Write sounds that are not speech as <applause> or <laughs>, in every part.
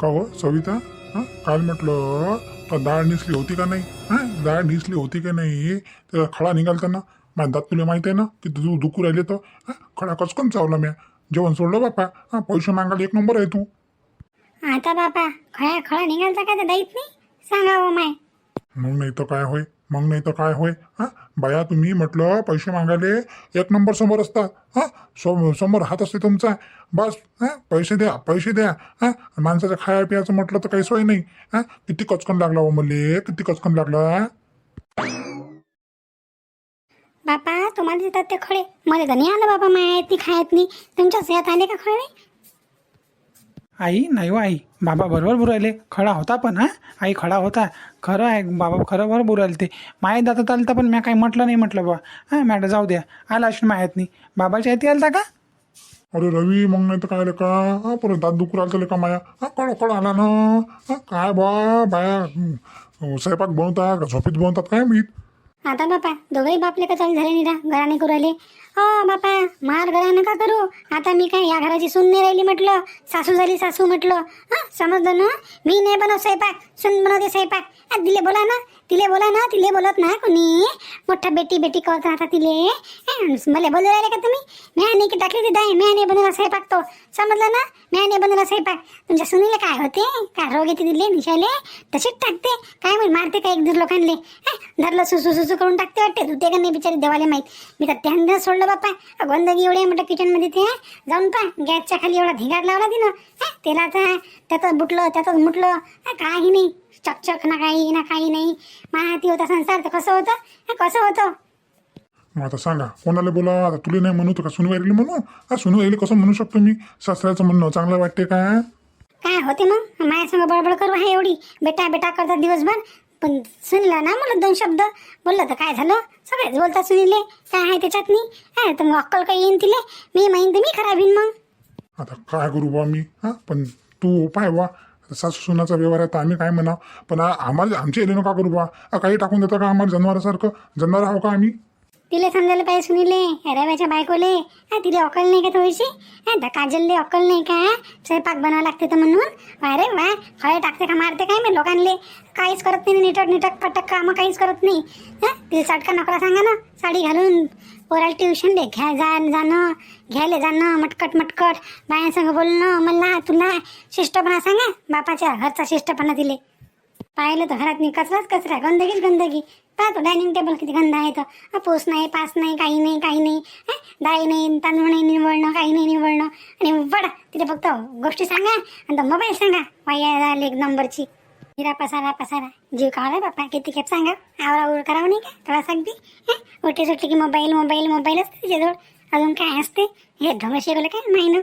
का हो सविता? हां? काल म्हटलं का डाळ निसली होती का नाही? हां? डाळ निसली होती का नाही? त्याला खळा निघालता ना. माझ्या दात तुला माहिती आहे ना की तू दुखू राहिले तर? हां? खळा कचकन चावला म्या? जेवण सोडलं बापा? हां? पैसे मागायला एक नंबर आहे तू. आता बापा खळा खळा निघालता का दाईत नाही सांगावं माय. मग नाही तर काय होय? मग नाही तर काय होय? हां? बाया तुम्ही म्हटलं पैसे मागायले एक नंबर समोर असता. हां? सम समोर हात असते तुमचा. बस हां? पैसे द्या पैसे द्या. हां? माणसाचं खाया पियाचं म्हटलं तर काही सोय नाही. हां? किती कचकन लागला हो मले किती कचकन लागला बापा तुम्हाला देतात ते खळे मला तर नाही आलं बाबा माया ती खायत नाही. तुमच्या सेहत आले का खळे आई नाही हो आई. बाबा बरोबर बुरायले खडा होता पण हा? आई खडा होता. खरं आहे बाबा खरं बरोबर बुरायला ते. माया दातात आलं पण मी काही म्हटलं नाही म्हटलं बा हां मॅडम जाऊ द्या. आला असेल मायात नाही बाबाच्या हाती आलता का? अरे रवी मग नाही तर काय आलं का? हा परत दात दुखू राहिलं का माया? हा कळ कळ आला ना. हा काय बा बाया स्वयंपाक बनवतात का? झोपीत बनवतात काय मी आता बापा दोघंही बापले का चालू झाले निरा. घराने करू राहिले. हो बापा. मार गळ्या नका करू. आता मी काय या घराची सून नाही राहिली म्हटलं? सासू झाली सासू म्हटलं. हा समजलं ना? मी नाही बनव स्वयंपाक. सून बनवते स्वयंपाक. तिले बोला ना. तिले बोला ना. तिले बोलत ना कोणी? मोठा बेटी बेटी कहत राहता तिले. मला बोलू राहिले का तुम्ही? मी नाही की टाकली ती दाय म्या नाही बनवला स्वयंपाक तो. समजलं ना? मी नाही बनवला स्वयंपाक. तुमच्या सुनीला काय होते? काय रोग येते दिले निशाले? तसेच टाकते. काय म्हणजे मारते का एक दूर लोकांले हा, धरलं सुसू सुसू करून टाकते वाटते. धुते का नाही बिचारी? देवाले माहीत. मी तर त्यांना सोडलं. बापा गंदगी एवढी म्हटलं किचनमध्ये ते जाऊन पा गॅसच्या खाली एवढा धिगाड लावला तिनं. हा, तेलाचा त्यातच बुटलं त्यातच मुटलं हा, काही नाही. चकचक ना काही ना काही नाही. माहिती होता संसार तर कसं होतं? हा, कसं होतं? मग आता सांगा कोणाला बोला आता तुला नाही म्हणू तर का सुनू राहिली म्हणू? हा सुनू राहिली कसं म्हणू शकतो मी? सासऱ्याचं म्हणणं चांगलं वाटते का? काय होते मग? माझ्यासंग बडबड करू आहे एवढी? बेटा बेटा करतात दिवसभर. पण सुनीला ना मला दोन शब्द. बोललं तर काय झालं? सगळेच बोलतात सुनीले काय आहे त्याच्यात नाही काय तर मग अक्कल काही येईन तिले. मी माहीन तर मी खराब येईन मग. आता काय करू बा मी? हा? पण तू पाय वा सासू सुनाचा व्यवहार आहे तर आम्ही काय म्हणा पण आ- आम्हाला आमच्या येणे नका करू बा आ, काही टाकून देता का आम्हाला जनावरासारखं? जनावर आहो का आम्ही? तिले समजायला पाहिजे सुनीले रव्याच्या बायकोले हा तिले अक्कल नाही का थोडीशी? हा त्या काजलले अक्कल नाही का स्वयंपाक बनावं लागते तर म्हणून? अरे वा फळे टाकते का मारते काय मी लोकांले? काहीच करत नाही निटक निटक पटक कामं काहीच करत नाही. तिला चटका नकोला सांगा ना साडी घालून पोराला ट्युशनले घ्या जा जाणं घ्यायला जाणं मटकट मटकट बायांसंग बोलणं मला तुला शिष्टपणा सांगा बापाच्या घरचा शिष्टपणा दिले पाहिलं तर घरात नाही कचराच कचरा गंदगीच गंदगी. पाहतो डायनिंग टेबल किती गंद आहे तर पोस नाही पास नाही काही नाही काही नाही. हा, डाळी नाही तांदूळ नाही निवडणं काही नाही निवडणं. आणि वडा तिथे फक्त गोष्टी सांगा आणि तो मोबाईल सांगा. वाया एक नंबरची. हिरा पसारा पसारा. जीव काढा बापा किती खेप सांगा. आवरा उर करावं नाही का? थोडा सांगते उठे सुटली की मोबाईल मोबाईल मोबाईल असते तिच्याजवळ. अजून काय असते? हे ढोंग शिकवलं काय? नाही ना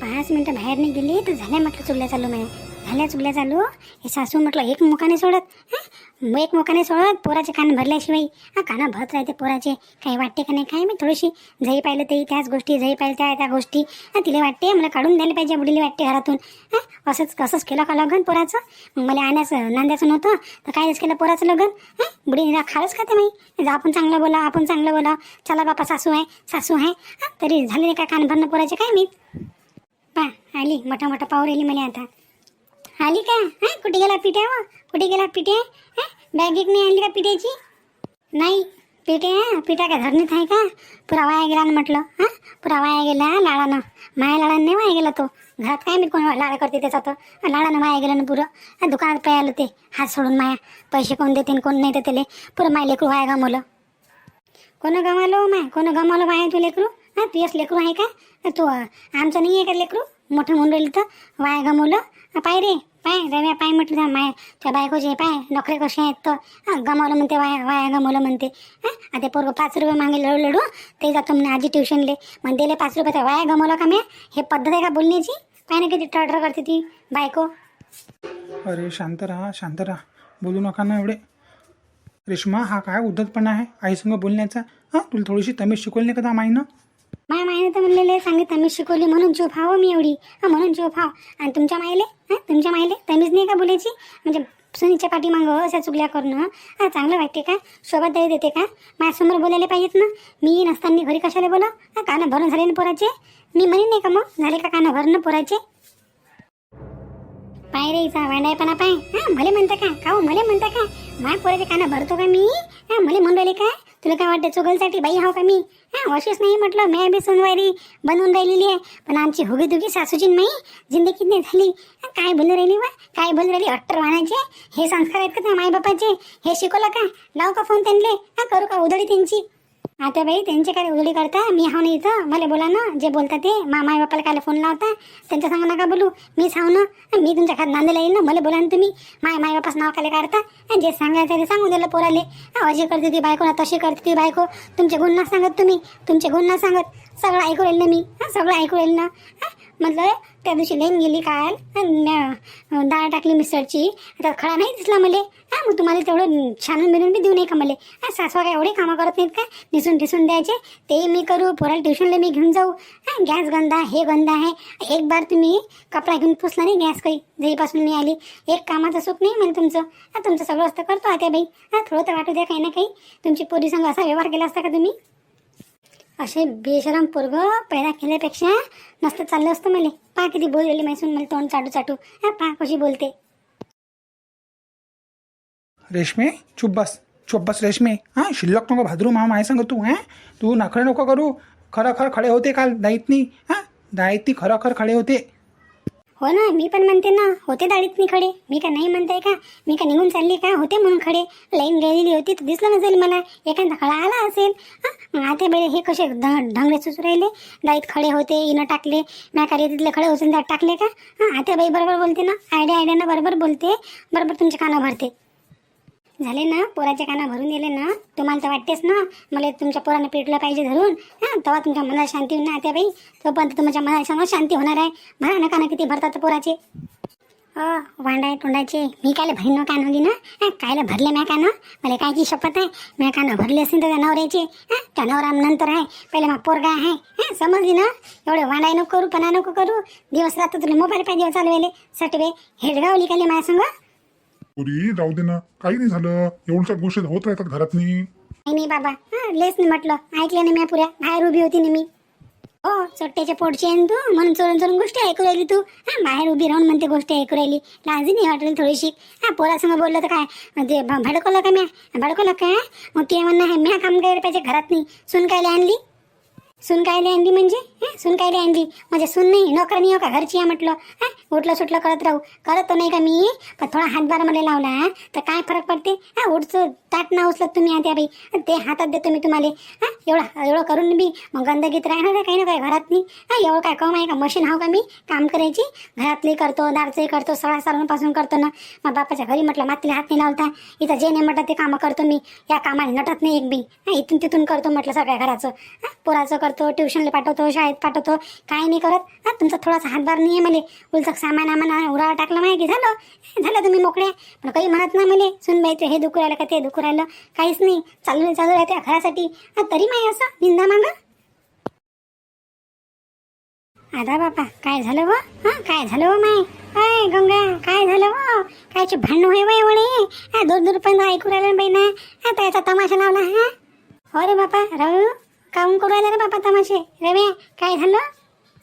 पाच मिनिटं बाहेर नाही गेली तर झाल्या म्हटलं चुल्या चालू माझ्या झाल्या चुकल्या चालू. हे सासू म्हटलं एक मुखाने सोडत. हं? एक मुखाने सोडत पोराचे कान भरल्याशिवाय. हा कानं भरत राहते पोराचे. काही वाटते का नाही काय मी थोडीशी झई पाहिलं ते त्याच गोष्टी झई पाहिलं त्या त्या गोष्टी. तिला वाटते मला काढून द्यायला पाहिजे बुडीला वाटते घरातून. असंच कसंच केलं का लग्न पोराचं? मग मला आण्याचं नांद्याचं नव्हतं तर कायच केलं पोराचं लग्न? हां खाळच खाते माही आपण चांगलं बोला आपण चांगलं बोला. चला बापा सासू आहे सासू आहे. तरी झाले नाही काय कान भरणं पोराचे काय मी पा आली मोठा मोठा पावर आली मला आता. आली का? हा कुठे गेला पिट्या व? कुठे गेला पिठे हा बॅग एक नाही आणली का पिठ्याची? नाही. पिठे पिठा का धरणीत आहे का? पुरा वाया गेला ना म्हटलं. हा पुरा वाया गेला लाडानं. माया लाडानं नाही वाया गेला तो. घरात काय मी कोण लाडा करते त्याचा तर? लाडानं माया गेलं ना पुरं. दुकानात पाय आलं ते. हात सोडून माया. पैसे कोण देते कोण नाही देते त्याले पुरं माय लेकरू वाया गमवलं. कोण गमालो हो माय? कोण गमावलं माया तू लेकरू? हा तू यस लेकरू आहे का? तू आमचं नाही आहे का लेकरू? मोठं म्हणून राहिलं तर वाया गमवलं. मुलं पाय रे पाय रव्या पाय म्हटलं त्या माय. त्या बायकोचे पाय नखरे कसे आहेत तर? गमावलं म्हणते वाया वाया गमावलं म्हणते. हां आता पोरगं पाच रुपये मागे लढू लढू ते जातो म्हणे आजी ट्युशनले मग दिले पाच रुपये तर वाया गमावलं का म्या? हे पद्धत आहे का बोलण्याची? पाय ना किती टर्टर करते ती बायको. अरे शांत राहा शांत राहा. बोलू नका ना एवढे. रेश्मा हा काय उद्धटपणा आहे? आईसंग बोलण्याचा? हां तुला थोडीशी तमीज शिकवली नाही का माईनं? माझ्या मायने तर म्हणलेले सांगितलं मी शिकवली म्हणून चूप हाव मी एवढी. हा म्हणून चूप हाव आणि तुमच्या मायले? हां तुमच्या मायले? तमीज नाही का बोलायची? म्हणजे सुनीच्या पाठीमागं अशा चुगल्या करणं. हा चांगलं वाटते का? शोभात दही देते का? माझ्यासमोर बोलायला पाहिजेत ना? मी नसताना घरी कशाला बोला हां कानं भरून झाले ना पोराचे? मी म्हणे नाही का मग? झाले का कानं भरणं पोराचे? पाय रे इचा वांडायपणा पाय. हा भले म्हणता का? का मले म्हणता का? माय पोराचे कानं भरतो का मी? हा मले म्हणून राहिले का? तुला काय वाटतं चुगलसाठी बाई हाव का मी? हा वशीच नाही म्हटलं मी बी सोनवारी बनवून राहिलेली आहे. पण आमची हुगी दुगी सासूची नाही जिंदगीत नाही झाली. काय बोलू राहिली वा? काय बोलू राहिली? अट्टर वाणाचे? हे संस्कार आहेत का त्या मायबापाचे? हे शिकवलं का? लाव का फोन त्यांना हा करू का उधळी त्यांची? आता बाई त्यांचे काय करता मी हाव नाही इथं. मला बोला ना जे बोलता ते. मा माय बापाला काय फोन लावता. त्यांच्या सांग नका बोलू. मीच हाव ना. मी तुमच्या खात नांदेला येईल ना. मला बोला ना तुम्ही. माय माय बापास नाव काय काढता. आणि जे सांगायचं ते सांगून दिलं पोराले. अशी करते ती बायको ना तशी करते ती बायको. तुमचे गुण ना सांगत तुम्ही. तुमचे गुण ना सांगत. सगळं ऐकू राहील ना मी. हां सगळं ऐकू राहील ना. म्हटलं त्या दिवशी लेन गेली काल डाळ टाकली मिसळची. आता खडा नाही दिसला मले. हा मग तुम्हाला तेवढं छानून बिनून बी देऊ नये का मले? हा सासवा काय एवढे कामं करत नाहीत का? निसून ठिसून द्यायचे. ते मी करू पोराला ट्युशनला मी घेऊन जाऊ. हा गॅस गंदा हे गंदा आहे. एक बार तुम्ही कपडा घेऊन पुसला नाही गॅस काही जरीपासून मी आली. एक कामाचं सुख नाही म्हणे तुमचं. हा तुमचं सगळं असतं करतो आता बाई. हा थोडं तर वाटू द्या काही ना काही. तुमची पोरी संघ असा व्यवहार केला असता का तुम्ही? असे बेशरम पोरग पैदा केल्यापेक्षा नसतं चाललं असतं मला. पा किती बोललेली मैसून मला तोंड चाटू चाटू. हा पा कशी बोलते. रेशमे चुप बस चुप बस रेशमे. हां शिल्लक नको भाद्रू मामा आहे सांग तू हां? तू नखरे नको करू. खरं खर खडे होते काल दाईतनी हां? दाईतनी खरं खर खडे होते. हो ना मी पण म्हणते ना होते दाढीत मी खडे. मी का नाही म्हणताय का? मी का निघून चालली का? होते म्हणून खडे. लाईन गेलेली होती तर दिसलं नसेल मला. एखादा खडा आला असेल हा? आता बेळे हे कसे ढंगले सुचू राहिले? दाईत खडे होते इनं टाकले. मॅ कार्य तिथले खडे उचलून त्यात टाकले का? हां आता बाई बरोबर बोलते ना. आयडिया आयडियानं बरोबर बोलते. बरोबर तुमचे कानं भरते. झाले ना पोराचे काना भरून गेले ना तुम्हाला तर वाटतेच ना मला तुमच्या पोरानं पेटलं पाहिजे धरून. हां तेव्हा तुमच्या मनाला शांती होईल ना त्या बाई. तोपर्यंत तुमच्या मनाला सांगा शांती होणार आहे. भरा ना काना किती भरतात पोराचे. अ वांडाय तोंडाचे. मी कायला भरीन न कान होती ना? कायला भरले मॅ कानं? मला कायची शपथ आहे. मॅ कानं भरले असेल तर त्या नवऱ्याचे हां त्या नवरा नंतर आहे. पहिले मग पोरगा आहे. हां समजली ना? एवढे वांडाय नको करू पणा नको करू. दिवस रात्र तुला मोबाईल पाहिजे चालवेले. सटवे. हेडगावली काले माझ्या संग. पुरी जाऊ दे ना. काही नाही झालं. एवढ्या गोष्टी होत राहतात घरात नाही नाही बाबा. हा नाही म्हटलं. ऐकलं नाही मी पुऱ्या. बाहेर उभी होती ना मी हो चोट्ट्याच्या पोटची आहे तू? म्हणून चोरून चोरून गोष्टी ऐकू राहिली तू. हा बाहेर उभी राहून म्हणते गोष्टी ऐकू राहिली. लाजी नाही वाटली थोडीशी. हा पोरासंग बोललं तर काय? ते भ- भडकवलं का म्या? भडकवलं काय मग ते म्हणणं आहे म्या काम करायला पाहिजे घरात नाही सून कायला आणली? सून कायला आणली म्हणजे? सून कायले आणली म्हणजे सून नाही नोकरानी हो का घरची या म्हटलं? हा उठलं सुटलं करत राहू. करत तो नाही का मी? पण थोडा हातभार मला लावला तर काय फरक पडते? हा उठचं ताट ना उचलत तुम्ही आता बाई. ते हातात देतो मी तुम्हाला. हा एवढं एवढं करून बी मग गंदगीत राहणार आहे काही ना काही घरात नाही हा एवढं काय कम आहे का? मशीन हाव का मी? काम करायची? घरातली करतो दारचंही करतो सळा सालांपासून करतो ना. मग बापाच्या घरी म्हटलं मातीला हात नाही लावता. इथं जे नाही म्हटलं ते कामं करतो मी. या कामाला नटत नाही एक बी. हा इथून तिथून करतो म्हटलं सगळ्या घराचं. हा पोराचं करतो ट्युशनला पाठवतो शाळेत पाठवतो. काय नाही करत. हा तुमचा थोडासा हातभार नाही आहे मला उलचक सामान आम्हाला उरावर टाकलं माहिती झालं? झालं तुम्ही मोकळे? पण काही म्हणत नाही मला सुनबाई ते हे दुखू राहिलं का ते दुखू राहिलं? काहीच नाही. चालू चालू राहते घरासाठी. तरी माही असं निंदा मागा? आदा बापा काय झालं व? हा काय झालं व माय अय गंगा काय झालं व? कायचे भांडण होय वय एवढे हा दूर दूरपर्यंत ऐकू राहिलं बाई ना? त्याचा तमाशा लावला हा? हो रे बापा राहू? काऊन करू राहिला रे बापा तमाशे? रवे काय झालं?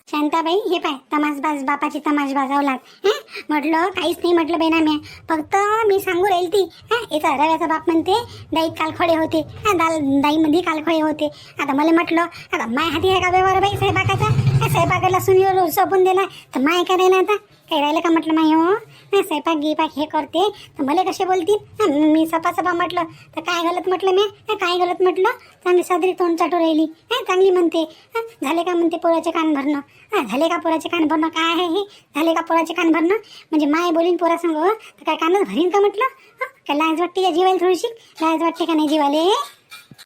शांताबाई हे पाय तमाशबाज बापाची तमाश बाजावलात हं? म्हटलं काहीच नाही म्हटलं बेना मी फक्त मी सांगू राहील ती. हा? याचा रव्याचा बाप म्हणते दाईत कालखोडे होते. हा दाल दाईमध्ये कालखोडे होते. आता मला म्हटलं आता माय हाती आहे का व्यवहार बाई स्वयंपाकाचा? स्वयंपाकाला सुनीवर सोपून दिला तर माय काय राहिला आता? काही राहिलं का म्हटलं माय हो? स्वयंपाक गिपाक हे करते. तर मला कसे बोलतील? मी सपा सपा म्हटलं. तर काय गलत म्हटलं मी? काय गलत म्हटलं? चांगली सादरी तोंड चाटू राहिली. हा चांगली म्हणते. झाले का म्हणते पोराचे कान भरणं? हा झाले का पोराचे कान भरणं? काय आहे हे? झाले का पोराचे कान भरणं? म्हणजे माय बोलीन पोरासंग हो. तर काय कानच भरीन का म्हटलं? हा काय लाज वाटते का जीवायला थोडीशी? लाज वाटते का नाही जीवाले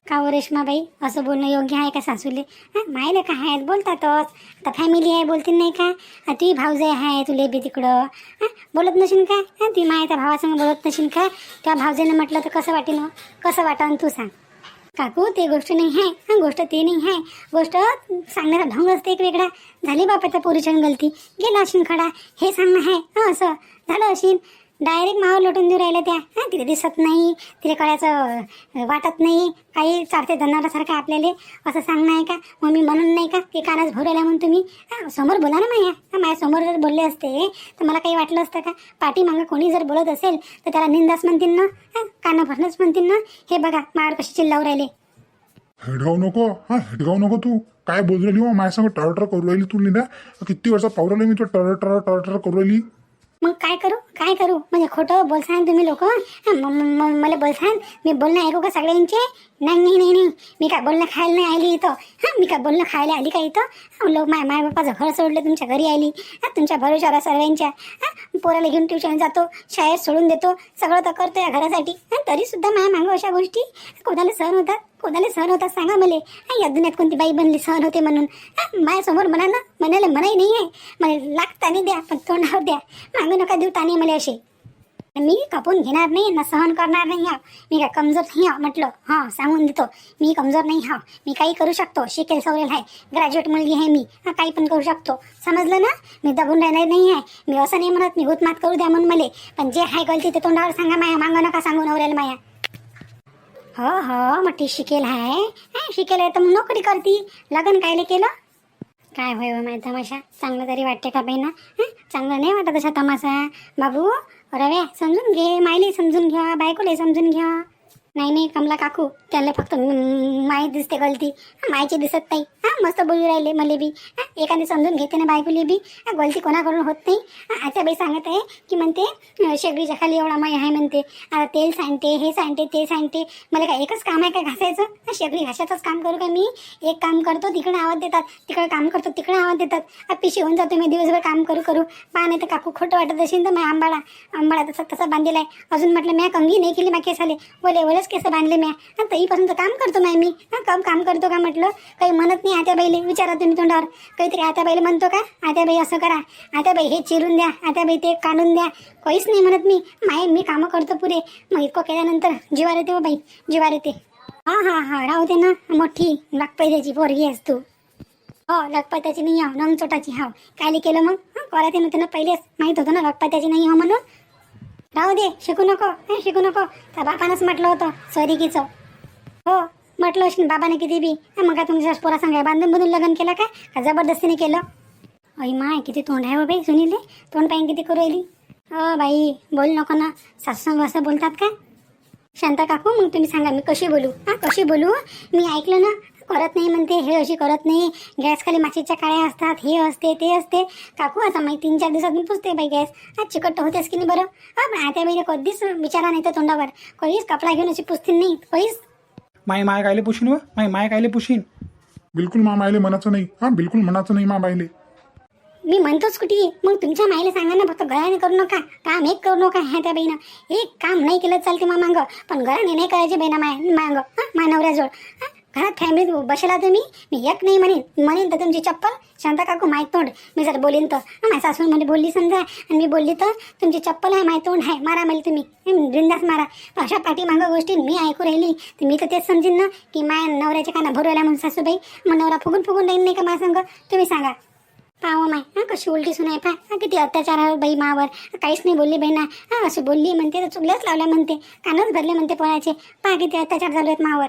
का हो रेश्माबाई? असं बोलणं योग्य आहे का सासूले? हां का आहेत? बोलतातच. आता फॅमिली आहे बोलतील नाही का? हा, तुझी भाऊजाई आहे तुले बी तिकडं. हां बोलत नशील का? हां ती माय त्या भावासंग बोलत नशील का? त्या भावजाईने म्हटलं तर कसं वाटेल हो? कसं वाटावं तू सांग. काकू ते गोष्ट नाही आहे. हां गोष्ट ते नाही आहे. गोष्ट सांगण्याचा ढंग असते एक वेगळा. झाली बापा त्या पोरीच्या गलती. गेला अशीन खडा. हे सांगणं आहे. असं. झालं अशीन. डायरेक्ट मावर लोटून देऊ राहिल्या त्या. हां तिला दिसत नाही तिला कळायचं वाटत नाही. काही चारते धनारासारखं आपल्याला असं सांगणं आहे का? मग मी म्हणून नाही का? की कानाच भरवल्या म्हणून तुम्ही? हां समोर बोला ना माया. हां माझ्यासमोर जर बोलले असते तर मला काही वाटलं असतं का? पाठीमागं कोणी जर बोलत असेल तर त्याला निंदाच म्हणतील ना? हां कानं भरणंच म्हणतील ना? हे बघा मार कशी चिल्लावू राहिले. हेडगाव नको. हा हेडगाव नको तू. काय बोल राहिली हो माझ्या संग टरटर करू राहिली तू ना किती वर्ष पाहू राहिली मी तू टरटर टरटर करू राहिली? मग काय करू? काय करू? म्हणजे खोटं बोलसान तुम्ही लोक? मला बोलसान. मी बोलणं ऐकू का सगळ्यांचे? नाही नाही नाही नाही. मी काय बोलणं खायला नाही आली इथं? हां मी काय बोलणं खायला आली का इथं? लोक माय माय बापाचं घर सोडलं तुमच्या घरी आली. हां तुमच्या भरोशावर सर्वांच्या. हां पोराला घेऊन ट्युशन जातो शाळेत सोडून देतो सगळं तर करतो या घरासाठी. हां तरी सुद्धा मागं अशा गोष्टी? कोणाला सहन होतात? कोणाला सहन होतात? सांगा मला. या दुनियात कोणती बाई बनली सहन होते म्हणून? माझ्यासमोर म्हणा ना म्हणायला मनाही नाही आहे मला लागतानी द्या पण तोंडावर द्या. मागं नका देऊ ताने मला. असे मी कापून घेणार नाही ना सहन करणार नाही हा. मी काय कमजोर नाही हा म्हटलं. हां सांगून देतो. मी कमजोर नाही हा. मी काही करू शकतो. शिकेल सवरेल आहे. ग्रॅज्युएट मुलगी आहे मी. हा काही पण करू शकतो. समजलं ना? मी दबून राहणार नाही आहे. मी असं नाही म्हणत मी हुतमात करू द्या म्हणून मला. पण जे आहे गलती ते तोंडावर सांगा माया. मागं नका सांगू नवऱ्याला माया. हो हो मोठी शिकेल आहे. शिकेल आहे तर मग नोकरी करती. लग्न कायले केलं? काय होय हो माझा तमाशा? चांगलं तरी वाटते का बाई ना चांगलं नाही वाटत असा तमाशा. बाबू रव्या समजून घे मायली समजून घ्या बायकोले समजून घ्या. नाही नाही कमला काकू त्याला फक्त माय दिसते गलती मायची दिसत नाही. हां मस्त बोलू राहिले मले बी. एखादी समजून घेते ना बायकोले बी. गलती कोणाकडून होत नाही. आता बाई सांगत आहे की म्हणते शेगडीच्या खाली एवढा माय आहे म्हणते. आता तेल सांडते हे सांडते ते सांडते. मला काय एकच काम आहे का घासायचं? शेगडी घासायचंच काम करू का मी? एक काम करतो तिकडे आवाज देतात. तिकडे काम करतो तिकडे आवाज देतात. पिशी होऊन जातो मी दिवसभर काम करू करू. पहा नाही तर काकू खोटं वाटत असेल तर मी आंबाळा आंबाळा तसा तसा बांधलेला आहे. अजून म्हटलं मी कंगी नाही केली मागे झाले बोले बोले वळच केस बांधले म्या? हा तईपासून तर काम करतो मॅम मी. हां काम काम करतो का म्हटलं? काही म्हणत नाही आत्या बाईले विचारा तुम्ही तोंडावर. काहीतरी आत्या बाईला म्हणतो का? आत्या बाई असं करा. आत्या बाई हे चिरून द्या. आत्या बाई ते काढून द्या. काहीच नाही म्हणत मी. माय मी कामं करतो पुरे. मग इतकं केल्यानंतर जिवार येते बाई. जिवार येते हां हां हां राहू दे ना. मोठी लागपायची पोरगी आहेस तू. हो लगपत्याची नाही आहो नंग चोटाची हाव. कायले केलं मग? हं, कोराते नव्हतं ना पहिलेच. माहीत होतं ना लगपत्याची नाही हो म्हणून? राहू दे शिकू नको शिकू नको. त्या बापानंच म्हटलं होतं सरिकीचं हो म्हटलं बाबाने किती बी. मग काय तुमच्या पोरा सांगाय बांधून बांधून लग्न केलं काय? का जबरदस्तीने केलं? अई माय किती तोंड आहे हो बाई सुनीले तोंड पाहिजे किती करू राहिली. हो बाई बोल नको ना. सासूसंग असं बोलतात का? शांता काकू मग तुम्ही सांगा मी कशी बोलू? हां कशी बोलू? मी ऐकलं ना करत नाही म्हणते हे अशी करत नाही. गॅस खाली माशीच्या काळ्या असतात हे असते ते असते. काकू आता माहिती तीन चार दिवसात मी पुसते बाई गॅस. हा चिकट होतेच की नाही बरं? हा पण आता बाईने कधीच विचारा नाही तर तोंडावर. कधीच कपडा घेऊन अशी पुसतील नाही. कधीच. माय माय कायले पुशीन व? माय माय कायले पुशीन? बिलकुल मा मायले म्हणायचं नाही. हा बिलकुल म्हणायचं नाही मा बाईले. मी म्हणतोच कुठे? मग तुमच्या माईला सांगा ना फक्त घराने करू नका. काम एक करू नका ह्या त्या बाईनं. एक काम नाही केलं चालते मा मांग. पण घराने नाही करायचे बाईना माय मांग. हां मा नवऱ्याजवळ हां घरात फॅमिलीत बसला तुम्ही? मी एक नाही म्हणेन. म्हणेन तर तुमची चप्पल. शांता काकू माय तोंड. मी जर बोलीन तर. माझ्या सासून म्हणजे बोलली समजा. आणि मी बोलली तर तुमची चप्पल आहे माय तोंड आहे. मारा मला तुम्ही. बिंदास मारा. अशा पाठीमागं गोष्टी मी ऐकू राहिली. तर मी तर तेच समजेन ना की माया नवऱ्याच्या काना भरवल्या म्हणून सासूबाई. मग नवरा फुगून फुगून राहील नाही का माझ्या सांग? तुम्ही सांगा. पाव माय. हा कशी उलटी सुनाय पाय किती अत्याचार आहे बाई मावर. काहीच नाही बोलली बाई ना. हा अशी बोलली म्हणते तर चुकल्याच लावल्या म्हणते. कानच भरले म्हणते पोळ्याचे पहा किती अत्याचार झाले आहेत मावर.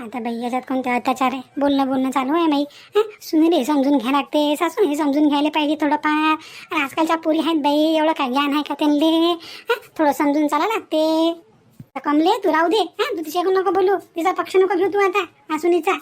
आता बाई याच्यात कोणते अत्याचार आहे? बोलणं बोलणं चालू आहे बाई. हां? सुनील हे समजून घ्या लागते. सासून हे समजून घ्यायला पाहिजे थोडंफार. आणि आजकालच्या पुरी आहेत बाई एवढं काय ज्ञान आहे का त्यांले? हा? थोडं समजून चाला लागते. कमले तू राहू दे. हां? तू तिच्याकडून नको बोलू. तिचा पक्ष नको घेऊ तू आता आसुनीचा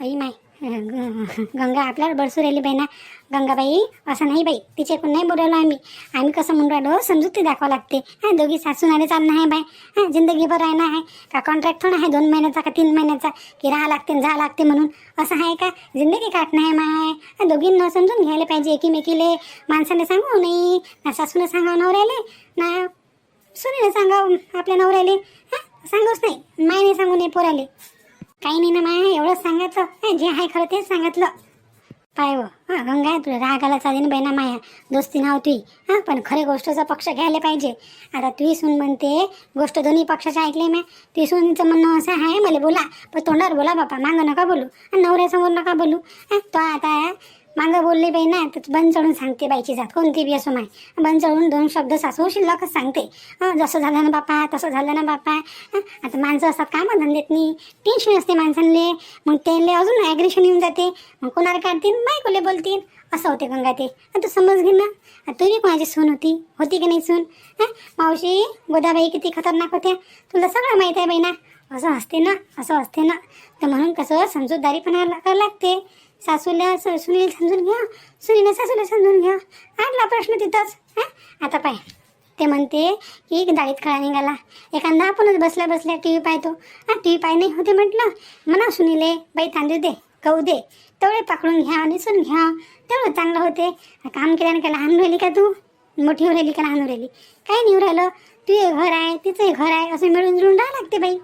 आई माय. गंगा आपल्यावर बरसू राहिली बाई ना. गंगाबाई असं नाही बाई. तिच्याकडून नाही बोलवलं आम्ही. आम्ही कसं म्हणून राहिलो समजूती दाखवा लागते. हां दोघी सासूनाने चालणं आहे बाय हां जिंदगीभर राहणं आहे. का कॉन्ट्रॅक्ट थोडा आहे दोन महिन्याचा का तीन महिन्याचा? की राहा लागते जा लागते म्हणून. असं आहे का? जिंदगी काटणं आहे माय. दोघींना समजून घ्यायला पाहिजे एकीमेकीले. माणसाने सांगू नाही. ना सासूने सांगावं नवऱ्याले. ना सुनीने सांगावं आपल्या नवऱ्याले. हां सांगूच नाही. मायने सांगू नये पोराले. काही नाही ना माया एवढंच सांगायचं. जे आहे खरं तेच सांगितलं. पाय हो हां गंगा तुला रागाला चालेल बाई ना माया. दोस्ती नाव तुई. हां पण खरे गोष्टचा पक्ष घ्यायला पाहिजे. आता तुही सून म्हणते गोष्ट दोन्ही पक्षाचं ऐकले मी. तुही सूनचं म्हणणं असं आहे मला बोला. पण तोंडावर बोला बापा मागं नका बोलू. आणि नवऱ्यासमोर नका बोलू. तो आता मागं बोलले बाई ना तर बंद चढून सांगते बाईची जात. कोणती बी असो माय. बंद चढून दोन शब्द सासू शिल्लकच सांगते. जसं झालं ना बापा तसं झालं ना बापा. आता माणसं असतात कामं धंदेत नाही टेन्शन असते माणसांले. मग त्यांना अजून ॲग्रेशन येऊन जाते. मग कोणाला काढतील? बायकोले बोलतील. असं होते गंगा ते. तू समज घे ना. तुम्ही तू बी कोणाची सून होती? होती की नाही सून? मावशी गोदाबाई किती खतरनाक होत्या. तुला सगळं माहीत आहे बाई ना. असं असते ना असं असते ना. तर म्हणून कसं समजूतदारीपणा करावं लागते. सासूला स- सुनील समजून घ्या. सुनीला सासूला समजून घ्या. आणला प्रश्न तिथंच हं? आता पाय. ते म्हणते की दाळीत खळा निघाला. एखादा आपणच बसल्या बसल्या टी व्ही पाहतो. हा टी व्ही पाय नाही होते म्हटलं. म्हणा सुनीले बाई तांदूळ दे गहू दे. तेवढे पकडून घ्या निसून घ्या. तेवढं चांगलं होते. काम केल्याने काय लहान राहिली का तू? मोठी राहिली का लहान राहिली? काही नाही राहिलं. तुझे घर आहे तिचंही घर आहे असं मिळून जुळून राहा लागते बाई.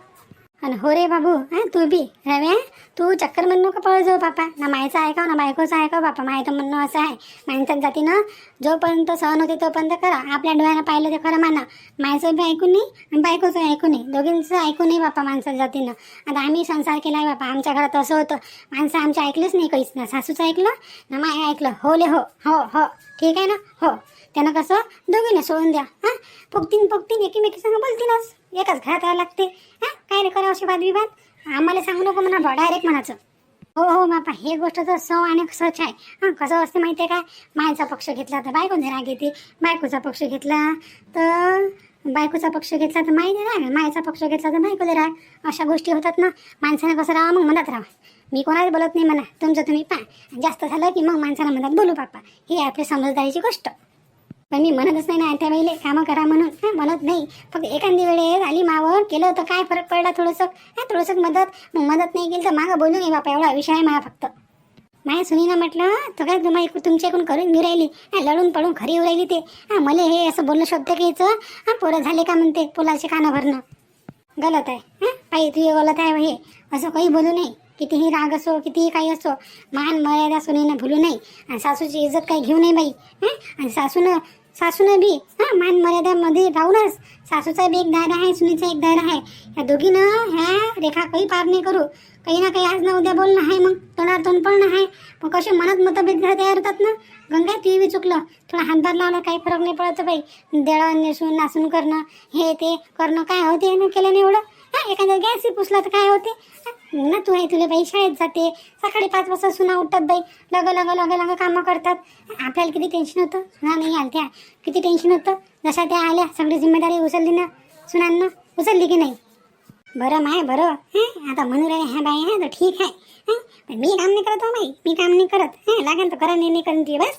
आणि हो रे बाबू हा तू बी. रव्या तू चक्कर म्हणू का पळत जाऊ बापा. ना मायचं ऐकाव ना बायकोचं ऐकाव. बापा मायचं म्हणणं असं आहे. माणसात जातीनं जोपर्यंत सहन होते तोपर्यंत करा. आपल्या डोळ्यानं पाहिलं ते खरं माना. मायचं बी ऐकून नाही आणि बायकोचं ऐकून नाही दोघींचं ऐकून नाही बापा माणसात जातीनं. आता आम्ही संसार केला आहे बापा. आमच्या घरात असं होतं. माणसं आमच्या ऐकलंच नाही काहीच. ना सासूचं ऐकलं ना माय ऐकलं. हो ले हो. हो हो. ठीक आहे ना? हो. त्यानं कसं? दोघींना सोडून द्या. हां फुकतीन फुकतीन एकीमेकी संग बोलतीनच एकाच घरात राहावं लागते. हां काय करा अशी वाद विवाद आम्हाला सांगू नको म्हणा बा डायरेक्ट म्हणाचं हो हो बापा हे गोष्ट तर सौ आणि सच आहे. हां कसं असते माहिती आहे काय मायचा पक्ष घेतला तर बायकोने राग येते. बायकोचा पक्ष घेतला तर बायकोचा पक्ष घेतला तर माईने राग. मायचा पक्ष घेतला तर बायकोले राग. अशा गोष्टी होतात ना. माणसानं कसं राहा मग म्हणत राहा मी कोणाला बोलत नाही म्हणा. तुमचं तुम्ही पा जास्त झालं की मग माणसाला म्हणतात बोलू बाप्पा. ही आपल्या समजदारीची गोष्ट. पण मी म्हणतच नाही ना त्या वेळेला कामं करा म्हणून. म्हणत नाही. फक्त एखादी वेळेस आली मावर केलं तर काय फरक पडला थोडंसं? हां थोडंसं मदत. मग मदत नाही केली तर मागं बोलू नये बापा एवढा विषय आहे मला फक्त. माया सुनीनं म्हटलं तर काय तुम्हाला इकडून तुमच्याकडून करून घेऊ राहिली? लढून पडून खरी येऊ राहिली ते. हां मला हे असं बोलणं शब्द घ्यायचं हां पोरं झाले का म्हणते पोलाचे कानं भरणं? गलत आहे. हां पायी तुझे गलत आहे हे. असं काही बोलू नये. कितीही राग असो कितीही काही असो मान मर्यादा सुनेनं भुलू नये. आणि सासूची इज्जत काही घेऊ नये बाई. हां आणि सासूनं सासूनं बी. हां मान मर्यादामध्ये राहूनच सासूचा बी एक दायरा आहे सुनीचा एक दायरा आहे. ह्या दोघीनं ह्या रेखा काही पार नाही करू. काही ना काही आज ना उद्या बोलणं आहे मग. तोंडावर तोंड पडणं आहे मग कसे मनात मतभेद तयार होतात ना? गंगा ती बी चुकलं. थोडा हातभार लावणं काही फरक नाही पडत बाई. देळं नेसून नासून करणं हे ते करणं काय होते? ना केलं नाही एवढं. हा एखाद्या गॅसही पुसला तर काय होते? ना तू आहे तुला बाई शाळेत जाते. सकाळी पाच वाजता सुना उठतात बाई. लग लग लग लग कामं करतात. आपल्याला किती टेन्शन होतं? सुना नाही आल्या किती टेन्शन होतं? जशा त्या आल्या सगळी जिम्मेदारी उचलली ना सुनांना? उचलली की नाही? बरं माय बरं. हं आता म्हणू राहिले ह्या बाई हां तर ठीक आहे. पण मी काम नाही करत हो बाई. मी काम नाही करत. हं लागेल तर करा नाही करून ती बस.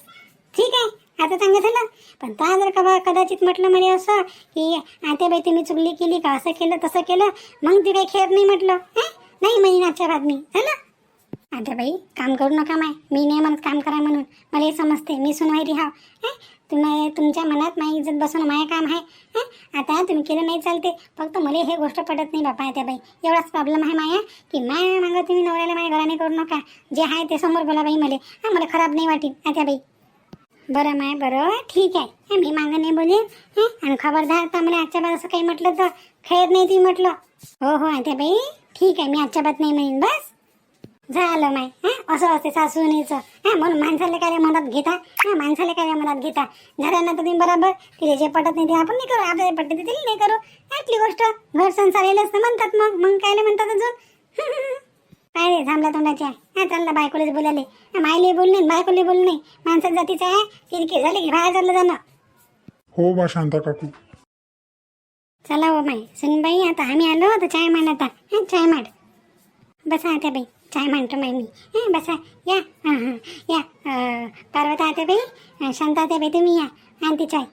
ठीक आहे. आता चांगलं झालं. पण त्या जर का बा कदाचित म्हटलं मला असं की आता बाई तुम्ही चुकली केली का असं केलं तसं केलं मग ती काही खेळ नाही म्हटलं. नाही म्हणे बाद बातमी. झालं? आता बाई काम करू नका माय. मी नाही म्हणत काम करा म्हणून. मला हे समजते मी सुनवायरी हाव तुम्हाला तुम्ही तुमच्या मनात माझी इज्जत बसवणं माझं काम आहे आता तुम्ही केलं नाही चालते. फक्त मला हे गोष्ट पटत नाही बापा त्या बाई. एवढाच प्रॉब्लेम आहे माया की माया मागं तुम्ही नवऱ्याला माझ्या घराने करू नका. जे आहे ते समोर बोला बाई मला. हां मला खराब नाही वाटेल. त्या बाई. बरं माय बरं. ठीक आहे. मी मागं नाही बोलेन. आणि खबरदार आता मला आजच्या बाद असं काही म्हटलं तर. खेळत नाही ती म्हटलं. हो हो त्या बाई. ठीक आहे मी आजच्या बाद नाही म्हणेन. बस. झालं माय हां? असं असते सासूनीचं. हां म्हणून माणसाला काय मदत घेता? हां माणसाला काय मदत घेता? घरांना तर तुम्ही बरोबर तिथे जे पटत नाही ते आपण नाही करू आपल्याला पटते ते तिला नाही करू. ऐकली गोष्ट घर संसार येलच म्हणतात मग. मग कायले म्हणतात अजून? <laughs> काय रे थांबला तोंडाचे हा चालला बायकोलेच बोलाले मायले बोल नाही बायकोले बोल नाही. माणसात जातीचं आहे किरकिर झाली की बाहेर चाललं जाणं. हो बा शांता काकू. चला हो माय. सुनबाई आता आम्ही आलो तर चाय मान आता. हां चाय मांड. बसा आता बाई. चाय म्हणतो मग मी हां बसा. या. हां हां. या. पार्वता आते बाई शांता आते बाई तुम्ही या. आणते चाय.